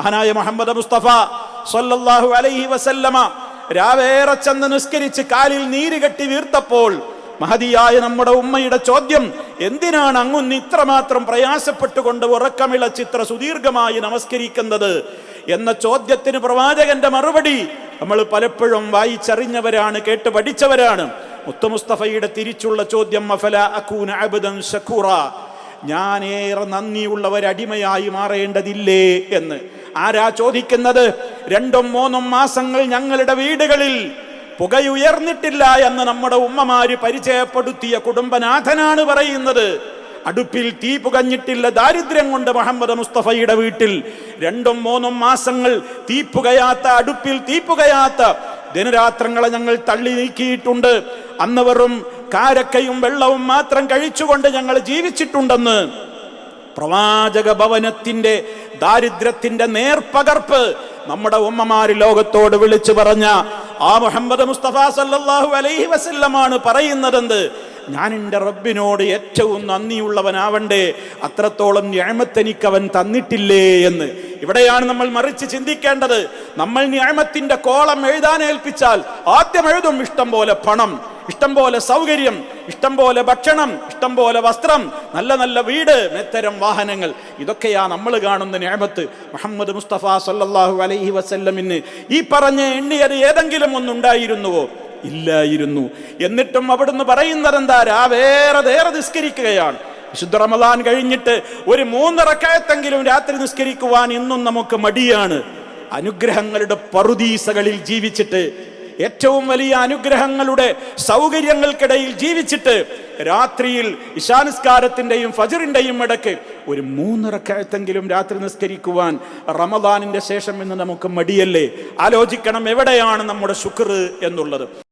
മഹാനായ മുഹമ്മദ് മുസ്തഫ സല്ലല്ലാഹു അലൈഹി വസല്ലമ രാവേറെ ചെന്ന് നിസ്കരിച്ച് കാലിൽ നീര് കെട്ടി വീർത്തപ്പോൾ മഹതിയായ നമ്മുടെ ഉമ്മയുടെ ചോദ്യം എന്തിനാണ് അങ്ങുന്ന് ഇത്രമാത്രം പ്രയാസപ്പെട്ടുകൊണ്ട് ഉറക്കമിള ചിത്ര സുദീർഘമായി നമസ്കരിക്കുന്നത്? എന്ന ചോദ്യത്തിന് പ്രവാചകന്റെ മറുപടി നമ്മൾ പലപ്പോഴും വായിച്ചറിഞ്ഞവരാണ് കേട്ട് പഠിച്ചവരാണ്. മുത്തമുസ്തഫയുടെ തിരിച്ചുള്ള ചോദ്യം മഫല അക്കൂന ഞാൻ ഏറെ നന്ദിയുള്ള ഒരടിമയായി മാറേണ്ടതില്ലേ എന്ന്. ആരാ ചോദിക്കുന്നത്? രണ്ടും മൂന്നും മാസങ്ങൾ ഞങ്ങളുടെ വീടുകളിൽ പുകയുയർന്നിട്ടില്ല എന്ന് നമ്മുടെ ഉമ്മമാര് പരിചയപ്പെടുത്തിയ കുടുംബനാഥനാണ് പറയുന്നത്. അടുപ്പിൽ തീ പുകഞ്ഞിട്ടില്ല ദാരിദ്ര്യം കൊണ്ട് മുഹമ്മദ് മുസ്തഫയുടെ വീട്ടിൽ. രണ്ടും മൂന്നും മാസങ്ങൾ തീ പുകയാത്ത അടുപ്പിൽ തീ പുകയാത്ത ദിനരാത്രങ്ങളെ ഞങ്ങൾ തള്ളി നീക്കിയിട്ടുണ്ട്. അന്ന് വെറും കാരക്കയും വെള്ളവും മാത്രം കഴിച്ചുകൊണ്ട് ഞങ്ങൾ ജീവിച്ചിട്ടുണ്ടെന്ന് പ്രവാചക ഭവനത്തിന്റെ ദാരിദ്ര്യത്തിന്റെ നേർപ്പകർപ്പ് നമ്മുടെ ഉമ്മമാര് ലോകത്തോട് വിളിച്ചു പറഞ്ഞ ആ മുഹമ്മദ് മുസ്തഫ സല്ലാഹു അലൈഹി വസല്ലമാണ് പറയുന്നതെന്ത്? ഞാൻ എന്റെ റബ്ബിനോട് ഏറ്റവും നന്ദിയുള്ളവനാവണ്ടേ. അത്രത്തോളം ന്യായമത്തെനിക്ക് അവൻ തന്നിട്ടില്ലേ എന്ന്. ഇവിടെയാണ് നമ്മൾ മറിച്ച് ചിന്തിക്കേണ്ടത്. നമ്മൾ ന്യായമത്തിന്റെ കോളം എഴുതാൻ ഏൽപ്പിച്ചാൽ ആദ്യം എഴുതും ഇഷ്ടം പോലെ പണം ഇഷ്ടം പോലെ സൗകര്യം ഇഷ്ടം പോലെ ഭക്ഷണം ഇഷ്ടം പോലെ വസ്ത്രം നല്ല നല്ല വീട് മെത്തരം വാഹനങ്ങൾ. ഇതൊക്കെയാ നമ്മൾ കാണുന്ന ഞാമത്ത്. മുഹമ്മദ് മുസ്തഫ സല്ലാഹു അലൈഹി വസല്ലമിന് ഈ പറഞ്ഞ എണ്ണിയത് ഏതെങ്കിലും ഒന്നുണ്ടായിരുന്നുവോ? ഇല്ലായിരുന്നു. എന്നിട്ടും അവിടുന്ന് പറയുന്നത് എന്താ? രാവേറെ വേറെ നിസ്കരിക്കുകയാണ്. വിശുദ്ധ റമദാൻ കഴിഞ്ഞിട്ട് ഒരു മൂന്നിറക്കയത്തെങ്കിലും രാത്രി നിസ്കരിക്കുവാൻ ഇന്നും നമുക്ക് മടിയാണ്. അനുഗ്രഹങ്ങളുടെ പറുദീസകളിൽ ജീവിച്ചിട്ട് ഏറ്റവും വലിയ അനുഗ്രഹങ്ങളുടെ സൗകര്യങ്ങൾക്കിടയിൽ ജീവിച്ചിട്ട് രാത്രിയിൽ ഇശാനിസ്കാരത്തിന്റെയും ഫജറിന്റെയും ഇടയ്ക്ക് ഒരു മൂന്നിറക്കയത്തെങ്കിലും രാത്രി നിസ്കരിക്കുവാൻ റമദാനിന്റെ ശേഷം എന്ന് നമുക്ക് മടിയല്ലേ? ആലോചിക്കണം എവിടെയാണ് നമ്മുടെ ശുക്ർ എന്നുള്ളത്.